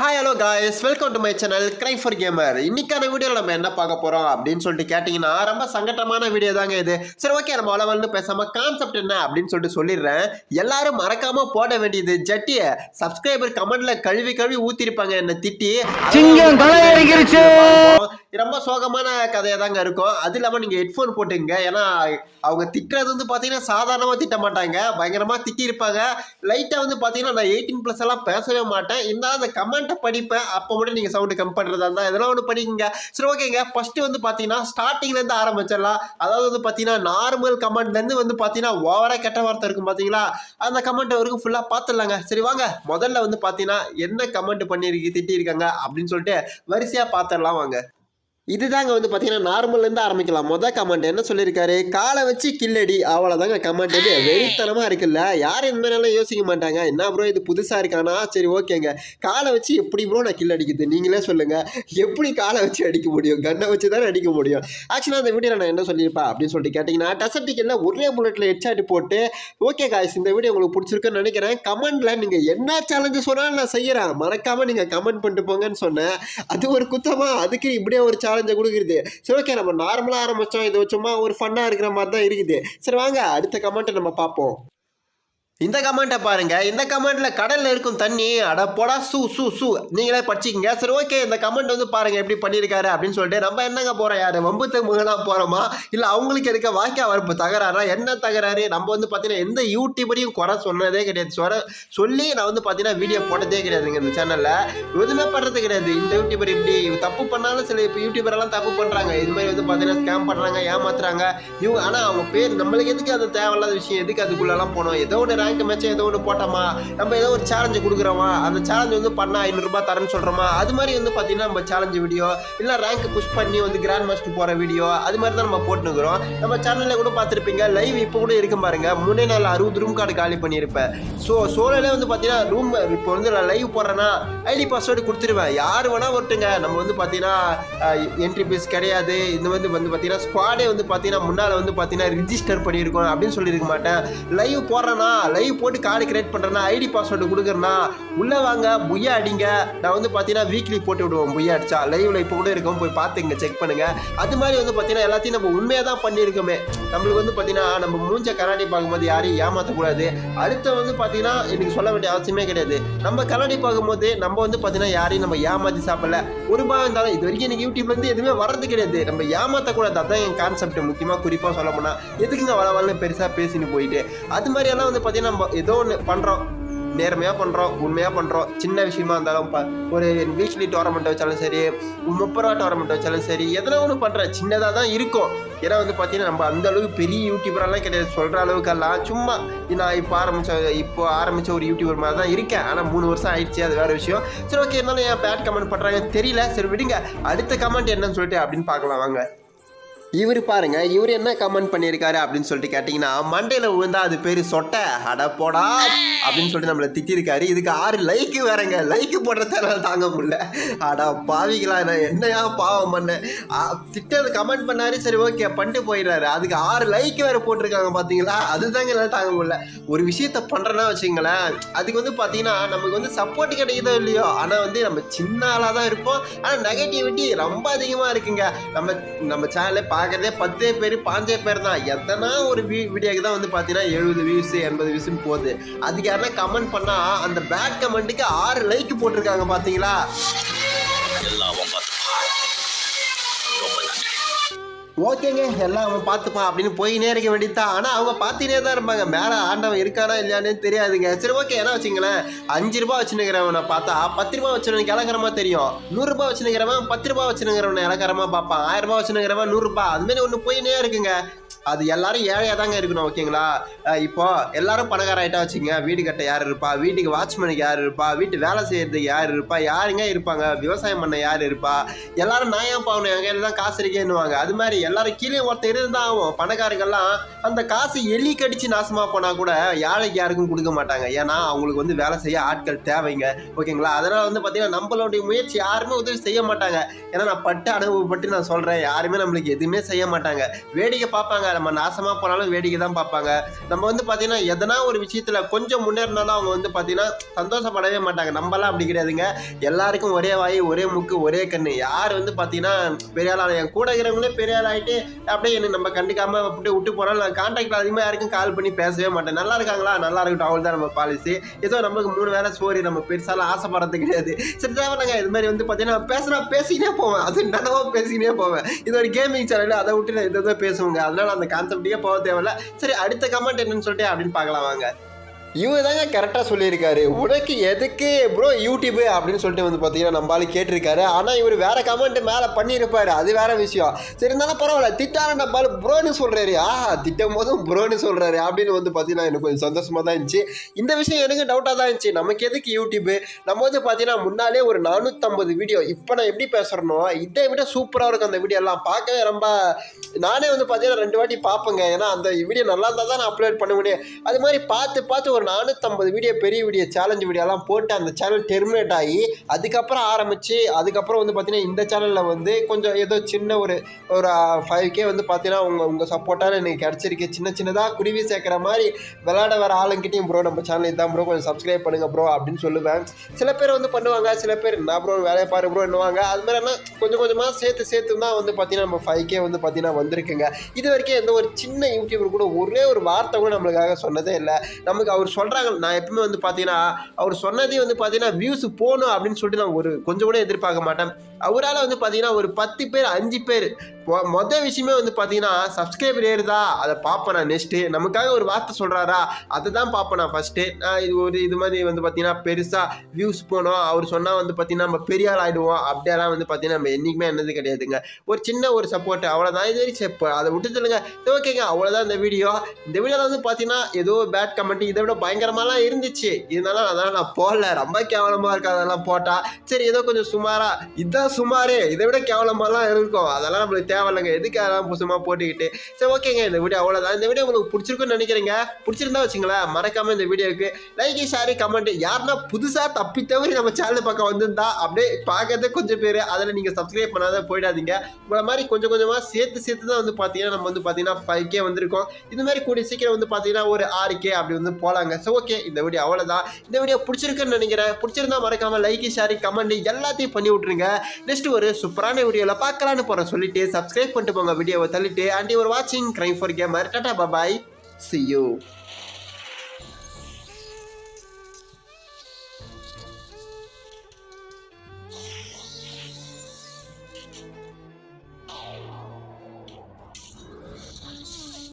Hi hello guys welcome to my channel crime for gamer இன்னைக்கான வீடியோவில் நம்ம என்ன பார்க்க போகிறோம் அப்படின்னு சொல்லிட்டு கேட்டிங்கன்னா ரொம்ப சங்கட்டமான வீடியோ தாங்க இது. சரி ஓகே நம்ம வளவல்னு பேசாமல் கான்செப்ட் என்ன அப்படின்னு சொல்லிட்டு சொல்லிடுறேன். எல்லாரும் மறக்காம போட வேண்டியது ஜட்டியை சப்ஸ்கிரைபர் கமெண்ட்ல கழுவி கழுவி ஊத்திருப்பாங்க என்ன திட்டி. ரொம்ப சோகமான கதையாக தாங்க இருக்கும். அது இல்லாமல் நீங்கள் ஹெட்ஃபோன் போட்டுங்க ஏன்னா அவங்க திட்டுறது வந்து பார்த்தீங்கன்னா சாதாரணமாக திட்ட மாட்டாங்க. பயங்கரமாக திட்டியிருப்பாங்க. லைட்டாக வந்து பார்த்தீங்கன்னா நான் எயிட்டீன் ப்ளஸ் எல்லாம் பேசவே மாட்டேன். இருந்தாலும் அந்த கமெண்ட்டை படிப்பேன் அப்போ மட்டும் நீங்கள் சவுண்டு கம் பண்ணுறதா இருந்தால் இதெல்லாம் ஒன்று படிக்கங்க சரி ஓகேங்க. ஃபஸ்ட்டு வந்து பார்த்தீங்கன்னா ஸ்டார்டிங்லேருந்து ஆரம்பிச்சிடலாம். அதாவது வந்து பார்த்தீங்கன்னா நார்மல் கமெண்ட்லேருந்து வந்து பார்த்தீங்கன்னா ஓவராக கெட்ட வார்த்தை இருக்கும் பார்த்தீங்களா அந்த கமெண்ட் வரைக்கும் ஃபுல்லாக பார்த்துடலாங்க சரி வாங்க. முதல்ல வந்து பார்த்தீங்கன்னா என்ன கமெண்ட் பண்ணியிருக்கு திட்டியிருக்காங்க அப்படின்னு சொல்லிட்டு வரிசையாக பார்த்துடலாம் வாங்க. இதுதாங்க வந்து பார்த்தீங்கன்னா நார்மல்லேருந்து ஆரம்பிக்கலாம். மொதல் கமெண்ட் என்ன சொல்லியிருக்காரு? காலை வச்சு கில்லடி. அவ்வளோதாங்க கமெண்ட் வந்து வெறித்தனமாக இருக்குல்ல. யாரும் இந்த மாதிரிலாம் யோசிக்க மாட்டாங்க. என்ன ப்ரோ இது புதுசாக இருக்கானா? சரி ஓகேங்க. காலை வச்சு எப்படி ப்ரோ நான் கில் அடிக்குது நீங்களே சொல்லுங்கள் எப்படி காலை வச்சு அடிக்க முடியும்? கண்ணை வச்சு தானே அடிக்க முடியும்? ஆக்சுவலாக அந்த வீடியோவில் நான் என்ன சொல்லியிருப்பேன் அப்படின்னு சொல்லிட்டு கேட்டிங்கன்னா டசர்டிக்கல்ல ஒரே புல்லட்டில் ஹெட்ஷாட் போட்டு ஓகே காய்ஸ் இந்த வீடியோ உங்களுக்கு பிடிச்சிருக்குன்னு நினைக்கிறேன். கமெண்ட்டில் நீங்கள் என்ன சேலஞ்சு சொன்னாலும் நான் செய்கிறேன் மறக்காமல் நீங்கள் கமெண்ட் பண்ணிட்டு போங்கன்னு சொன்னேன். அது ஒரு குத்தமாக அதுக்கு இப்படியே ஒரு சேலஞ்ச் கொடுக்குறது சரி ஓகே நம்ம நார்மலாக ஆரம்பித்தோம் இது சும்மா ஒரு ஃபன்னாக இருக்கிற மாதிரி தான் இருக்குது. சரி வாங்க அடுத்த கமெண்ட்டை நம்ம பார்ப்போம். இந்த கமெண்ட்டை பாருங்க. இந்த கமெண்ட்ல கடல்ல இருக்கும் தண்ணி அட போடா சூ சூ சூ. நீங்களே படிச்சிக்கங்க. சரி ஓகே இந்த கமெண்ட் வந்து பாருங்க எப்படி பண்ணியிருக்காரு அப்படின்னு சொல்லிட்டு நம்ம என்னங்க போறோம் யாரு? வம்புத்து முகனா போறோமா? இல்ல அவங்களுக்கு இருக்க வாக்கிய வரப்பு தகராறா? என்ன தகராறு? நம்ம வந்து பாத்தீங்கன்னா எந்த யூடியூபரையும் குறை சொன்னதே கிடையாது. சொர சொல்லி நான் வந்து பாத்தீங்கன்னா வீடியோ போட்டதே கிடையாதுங்க இந்த சேனல்ல எதுவுமே பண்றது கிடையாது. இந்த யூடியூபர் இப்படி தப்பு பண்ணாலும் சில இப்போ யூடியூபர் எல்லாம் தப்பு பண்றாங்க. இது மாதிரி வந்து பாத்தீங்கன்னா ஸ்கேம் பண்றாங்க ஏமாத்துறாங்க. இவங்க ஆனா அவங்க பேர் நம்மளுக்கு எதுக்கு அது தேவையில்லாத விஷயம்? எதுக்கு அதுக்குள்ளெல்லாம் போனோம்? ஏதோ ஒன்று ரேங்க் மேட்ச் ஏதோ ஒன்று போட்டோமா? நம்ம ஏதோ ஒரு சேலஞ்சு கொடுக்குறோமா? அந்த சேலஞ்சு வந்து பண்ணா ஐநூறுரூபா தரேன்னு சொல்கிறோமா அது மாதிரி வந்து பார்த்தீங்கன்னா நம்ம சேலஞ்சு வீடியோ இல்லை ரேங்க் புஷ் பண்ணி வந்து கிராண்ட் மாஸ்டர் போகிற வீடியோ அது மாதிரி தான் நம்ம போட்டுனுக்குறோம் நம்ம சேனலில் கூட பார்த்துருப்பீங்க லைவ் இப்போ கூட இருக்கும் பாருங்க. முன்னே நாள் அறுபது ரூம் கார்டு காலி பண்ணியிருப்பேன். ஸோ சோலோலே வந்து பார்த்தீங்கன்னா ரூம் இப்போ வந்து நான் லைவ் போடுறேன்னா ஐடி பாஸ்வேர்டு கொடுத்துருவேன். யார் வேணால் வரட்டுங்க. நம்ம வந்து பார்த்தீங்கன்னா என்ட்ரி ஃபீஸ் கிடையாது. இந்த வந்து வந்து பார்த்தீங்கன்னா ஸ்குவாடே வந்து பார்த்தீங்கன்னா முன்னால் வந்து பார்த்தீங்கன்னா ரிஜிஸ்டர் பண்ணியிருக்கோம் அப்படின்னு சொல்லியிருக்க மாட்டேன். லைவ் போடுறேன்னா லைவ் போட்டு கார்டு கிரியேட் பண்ணுறேன்னா ஐடி பாஸ்வேர்டு கொடுக்குறேன்னா உள்ளே வாங்க புய்யா அடிங்க. நான் வந்து பார்த்தீங்கன்னா வீக்லி போட்டு விடுவோம். புய்யா அடிச்சா. லைவ்ல இப்போ கூட இருக்கும். போய் பார்த்துங்க செக் பண்ணுங்க. அது மாதிரி வந்து பார்த்தீங்கன்னா எல்லாத்தையும் நம்ம உண்மையாக தான் பண்ணியிருக்கோமே. நம்மளுக்கு வந்து பார்த்தீங்கன்னா நம்ம மூஞ்ச கண்ணாடி பார்க்கும்போது யாரையும் ஏமாற்றக்கூடாது அடுத்த வந்து பார்த்தீங்கன்னா எனக்கு சொல்ல வேண்டிய அவசியமே கிடையாது. நம்ம கண்ணாடி பார்க்கும்போது நம்ம வந்து பார்த்தீங்கன்னா யாரையும் நம்ம ஏமாற்றி சாப்பிடல. ஒரு ரூபாய் இருந்தாலும் இது வரைக்கும் எனக்கு யூடியூப்லேருந்து எதுவுமே வர்றது கிடையாது. நம்ம ஏமாற்றக்கூடாது அதான் என் கான்செப்ட் முக்கியமாக குறிப்பாக சொல்ல போனால் எதுக்குங்க வள வளன்னு பெருசாக பேசின்னு போயிட்டு. அது மாதிரியெல்லாம் வந்து பார்த்தீங்கன்னா நம்ம ஏதோ ஒன்று பண்ணுறோம் நேர்மையாக பண்ணுறோம் உண்மையாக பண்ணுறோம் சின்ன விஷயமா இருந்தாலும் ப ஒரு வீக்லி டோர்னமெண்ட் வச்சாலும் சரி முப்பது ரூபா டோர்னமெண்ட் வச்சாலும் சரி எதனா ஒன்று பண்ணுறேன் சின்னதாக தான் இருக்கும். ஏன்னா வந்து பார்த்தீங்கன்னா நம்ம அந்த அளவுக்கு பெரிய யூடியூபரெல்லாம் கிடையாது. சொல்கிற அளவுக்கெல்லாம் சும்மா நான் இப்போ ஆரம்பித்த இப்போ ஆரம்பித்த ஒரு யூடியூபர் மாதிரி தான் இருக்கேன். ஆனால் மூணு வருஷம் ஆயிடுச்சு அது வேறு விஷயம். சரி ஓகே இருந்தாலும் ஏன் பேட் கமெண்ட் பண்ணுறாங்க தெரியல. சரி விடுங்க. அடுத்த கமெண்ட் என்னன்னு சொல்லிட்டு அப்படின்னு பார்க்கலாம். வாங்க. இவர் பாருங்க இவர் என்ன கமெண்ட் பண்ணியிருக்காரு அப்படின்னு சொல்லிட்டு கேட்டிங்கன்னா மண்டையில் விழுந்தா அது பேர் சொட்டை. அட போடா அப்படின்னு சொல்லிட்டு நம்மளை திட்டிருக்காரு இதுக்கு ஆறு லைக் வேறங்க. லைக் போடுறதால தாங்க முடியல. அடா பாவிங்களா நான் என்னையா பாவம் பண்ணேன் திட்டது கமெண்ட் பண்ணாரு. சரி ஓகே பண்ணிட்டு போயிடுறாரு. அதுக்கு ஆறு லைக் வேற போட்டிருக்காங்க பார்த்தீங்களா அதுதாங்க எல்லாம் தாங்க முடியல. ஒரு விஷயத்த பண்ணுறேன்னா வச்சுங்களேன் அதுக்கு வந்து பார்த்தீங்கன்னா நமக்கு வந்து சப்போர்ட் கிடைக்குதோ இல்லையோ ஆனால் வந்து நம்ம சின்ன ஆளாக தான் இருப்போம். ஆனால் நெகட்டிவிட்டி ரொம்ப அதிகமாக இருக்குங்க. நம்ம நம்ம சேனலை பார்க்கறதே பத்தே பேர் பாஞ்சே பேர் தான். எத்தனா ஒரு வீ வீடியோக்கு தான் வந்து பார்த்தீங்கன்னா எழுபது வியூஸ் எண்பது வியூஸ்னு போகுது. அதுக்கு யாருன்னா கமெண்ட் பண்ணால் அந்த பேட் கமெண்ட்டுக்கு ஆறு லைக் போட்டிருக்காங்க பார்த்தீங்களா ஓகேங்க எல்லாம் அவன் பார்த்துப்பான் அப்படின்னு போயினே இருக்க வேண்டியதுதான். ஆனால் அவங்க பார்த்துனே தான் இருப்பாங்க. மேலே ஆண்டவன் இருக்கானா இல்லையானே தெரியாதுங்க. சரி ஓகே என்ன வச்சுங்களேன்? அஞ்சு ரூபாய் வச்சுனுக்கிறவனை பார்த்தா பத்து ரூபாய் வச்சுருவனுக்கு இலக்கரமா தெரியும். நூறுரூபா வச்சுனுக்கிறவன் பத்து ரூபாய் வச்சுனுக்கிறவனை இலக்கரமா பார்ப்பான். ஆயிரம் ரூபாய் வச்சுனுக்கிறவன் நூறுரூபா அது மாதிரி ஒன்று போயினே இருக்குங்க. அது எல்லாரும் ஏழையாக தாங்க இருக்கணும் ஓகேங்களா? இப்போ எல்லாரும் பணக்கார ஆகிட்டா வச்சுங்க வீடு கட்ட யார் இருப்பா? வீட்டுக்கு வாட்ச்மேனுக்கு யார் இருப்பா? வீட்டு வேலை செய்யறதுக்கு யார் இருப்பா? யாருங்க இருப்பாங்க? விவசாயம் பண்ண யார் இருப்பா? எல்லாரும் நான் ஏன் பாவணும்? என் தான் காசு இருக்கேன்னுவாங்க. அது மாதிரி எல்லாரும் கீழே ஒருத்தர் இருந்தால் ஆகும். பணக்காரங்கெல்லாம் அந்த காசு எலி கடிச்சு நாசமாக போனால் கூட யாழைக்கு யாருக்கும் கொடுக்க மாட்டாங்க. ஏன்னா அவங்களுக்கு வந்து வேலை செய்ய ஆட்கள் தேவைங்க. ஓகேங்களா? அதனால் வந்து பார்த்தீங்கன்னா நம்மளுடைய முயற்சி யாருமே உதவி செய்ய மாட்டாங்க. ஏன்னா நான் பட்டு அனுபவப்பட்டு நான் சொல்கிறேன் யாருமே நம்மளுக்கு எதுவுமே செய்ய மாட்டாங்க. வேடிக்கை பார்ப்பாங்க. நம்ம நாசமாக போனாலும் வேடிக்கை தான் பார்ப்பாங்க. நம்ம வந்து பார்த்தீங்கன்னா எதனா ஒரு விஷயத்தில் கொஞ்சம் முன்னேறினாலும் அவங்க வந்து பார்த்தீங்கன்னா சந்தோஷப்படவே மாட்டாங்க. நம்மலாம் அப்படி கிடையாதுங்க. எல்லாருக்கும் ஒரே வாய் ஒரே மூக்கு ஒரே கண்ணு. யார் வந்து பார்த்தீங்கன்னா பெரிய ஆள் என் கூட இருக்கிறவங்களே பெரிய ஆள் ஆகிட்டு அப்படியே என்ன நம்ம கண்டுக்காமல் அப்படியே விட்டு போனாலும் நான் கான்டாக்டில் அதிகமாக யாருக்கும் கால் பண்ணி பேசவே மாட்டேன். நல்லா இருக்காங்களா? நல்லா இருக்கட்டும். அவள் தான் நம்ம பாலிசி ஏதோ நம்மளுக்கு மூணு வேலை சோரி நம்ம பெருசாலாம் ஆசைப்படுறது கிடையாது. சரி தேவைங்க இது மாதிரி வந்து பார்த்தீங்கன்னா பேசுனா பேசிக்கிட்டே போவேன். அது நடவாக பேசிக்கிட்டே போவேன். இது ஒரு கேமிங் சேனல் அதை விட்டு நான் இதை தான் பேசுவேங்க. அதனால அந்த கான்செப்டே போக தேவையில்ல. சரி அடுத்த கமெண்ட் என்னன்னு சொல்லிட்டு அப்படின்னு பார்க்கலாம் வாங்க. இவங்க தாங்க கரெக்டாக சொல்லியிருக்காரு. உனக்கு எதுக்கு ப்ரோ யூடியூபு அப்படின்னு சொல்லிட்டு வந்து பார்த்தீங்கன்னா நம்மளால கேட்டிருக்காரு. ஆனால் இவர் வேறு கமெண்ட் மேலே பண்ணியிருப்பாரு. அது வேறு விஷயம். சரி இருந்தாலும் பரவாயில்ல. திட்டான நம்மளால ப்ரோன்னு சொல்கிறாரு ஆஹா திட்டம் போதும் ப்ரோன்னு சொல்கிறாரு அப்படின்னு வந்து பார்த்தீங்கன்னா எனக்கு கொஞ்சம் சந்தோஷமாக தான் இருந்துச்சு. இந்த விஷயம் எனக்கு டவுட்டாக தான் இருந்துச்சு. நமக்கு எதுக்கு யூடியூபு நம்ம வந்து பார்த்தீங்கன்னா முன்னாலே ஒரு நானூற்றம்பது வீடியோ இப்போ நான் எப்படி பேசுகிறனோ இதை விட சூப்பராக இருக்கும் அந்த வீடியோலாம் பார்க்கவே ரொம்ப நானே வந்து பார்த்தீங்கன்னா ரெண்டு வாட்டி பார்ப்பேங்க. ஏன்னா அந்த வீடியோ நல்லா இருந்தால் தான் நான் அப்லோட் பண்ண முடியும். அது மாதிரி பார்த்து பார்த்து ஒரு நானூற்றம்பது வீடியோ பெரிய வீடியோ சேலஞ்சு வீடியோலாம் போட்டு அந்த சேனல் டெர்மினேட் ஆகி அதுக்கப்புறம் ஆரம்பித்து அதுக்கப்புறம் வந்து பார்த்திங்கன்னா இந்த சேனலில் வந்து கொஞ்சம் ஏதோ சின்ன ஒரு ஒரு ஃபைவ் கே வந்து பார்த்தீங்கன்னா உங்கள் உங்கள் சப்போர்ட்டான எனக்கு கிடச்சிருக்கு. சின்ன சின்னதாக குருவி சேர்க்குற மாதிரி விளையாட வர ஆளுங்கிட்டையும் ப்ரோ நம்ம சேனல் இதான் ப்ரோ கொஞ்சம் சப்ஸ்கிரைப் பண்ணுங்கள் ப்ரோ அப்படின்னு சொல்லுவேன். சில பேர் வந்து பண்ணுவாங்க சில பேர் நான் ப்ரோ வேலையை பாரு ப்ரோ என்னவாங்க. அது மாதிரி கொஞ்சம் கொஞ்சமாக சேர்த்து சேர்த்து தான் வந்து பார்த்தீங்கன்னா நம்ம ஃபைவ் கே வந்து பார்த்தீங்கன்னா வந்திருக்குங்க. இது வரைக்கும் எந்த ஒரு சின்ன யூடியூபர் கூட ஒரே ஒரு வார்த்தை கூட நம்மளுக்காக சொன்னதே இல்லை. நமக்கு அவர் சொல்கிறாங்க நான் எப்பவுமே வந்து பார்த்தீங்கன்னா அவர் சொன்னதே வந்து பார்த்தீங்கன்னா வியூஸ் போகணும் அப்படின்னு சொல்லிட்டு நான் ஒரு கொஞ்சம் கூட எதிர்பார்க்க மாட்டேன். அவரால் வந்து பார்த்தீங்கன்னா ஒரு பத்து பேர் அஞ்சு பேர் மொ- விஷயமே வந்து பார்த்தீங்கன்னா சப்ஸ்கிரைபர் ஏறுதா? அதை பார்ப்பேன் நான் நெக்ஸ்ட்டு நமக்காக ஒரு வார்த்தை சொல்கிறாரா அதை தான் பார்ப்பேன் நான் ஃபஸ்ட்டு நான் இது ஒரு இது மாதிரி வந்து பார்த்தீங்கன்னா பெருசாக வியூஸ் போனோம் அவர் சொன்னால் வந்து பார்த்தீங்கன்னா நம்ம பெரிய ஆள் ஆகிடுவோம் அப்படியெல்லாம் வந்து பார்த்தீங்கன்னா நம்ம என்றைக்குமே என்னது கிடையாதுங்க. ஒரு சின்ன ஒரு சப்போர்ட் அவ்வளோதான் இது வரைக்கும் அதை விட்டு சொல்லுங்க. ஓகேங்க அவ்வளோதான் இந்த வீடியோ இந்த வீடியோவில் வந்து பார்த்தீங்கன்னா ஏதோ பேட் கமெண்ட் இதை விட பயங்கரமாலாம் இருந்துச்சு. இருந்தாலும் அதெல்லாம் நான் போடல. ரொம்ப கேவலமாக இருக்கு அதெல்லாம் போட்டால் சரி ஏதோ கொஞ்சம் சுமாராக இதுதான் சுமாரே. இதை விட கேவலமாலாம் இருக்கும். அதெல்லாம் நம்மளுக்கு தேவையில்லைங்க எதுக்கு அதெல்லாம் சும்மா போட்டுக்கிட்டு? சரி ஓகேங்க. இந்த வீடியோ அவ்வளோதான் இந்த வீடியோ உங்களுக்கு பிடிச்சிருக்குன்னு நினைக்கிறேங்க. பிடிச்சிருந்தா வச்சுங்களேன். மறக்காம இந்த வீடியோக்கு லைக் ஷேர் கமெண்ட் யாருன்னா புதுசாக தப்பி தவிர நம்ம சேனல் பக்கம் வந்திருந்தா அப்படியே பார்க்கறது கொஞ்சம் பேர். அதில் நீங்கள் சப்ஸ்கிரைப் பண்ணாத போயிடாதீங்க. உங்களை மாதிரி கொஞ்சம் கொஞ்சமாக சேர்த்து சேர்த்து தான் வந்து பார்த்தீங்கன்னா நம்ம வந்து பார்த்தீங்கன்னா ஃபைவ் கே வந்திருக்கோம். இந்த மாதிரி கூடிய சீக்கிரம் வந்து பார்த்தீங்கன்னா ஒரு ஆறு கே அப்படி வந்து போகலாங்க ஸோ ஓகே இந்த வீடியோ அவ்வளோதான் இந்த வீடியோ பிடிச்சிருக்குன்னு நினைக்கிறேன். பிடிச்சிருந்தா மறக்காம லைக்கு ஷேர் கமெண்ட் எல்லாத்தையும் பண்ணி விட்ருங்க நெக்ஸ்ட் ஒரு சூப்பரான வீடியோவில் பார்க்கலான்னு போகிறேன் சொல்லிட்டு சப்ஸ்கிரைப் பண்ணிட்டு போங்க. வீடியோவை தள்ளிட்டு அண்ட் ஒரு வாட்சிங் crime for gamer tata bye bye see you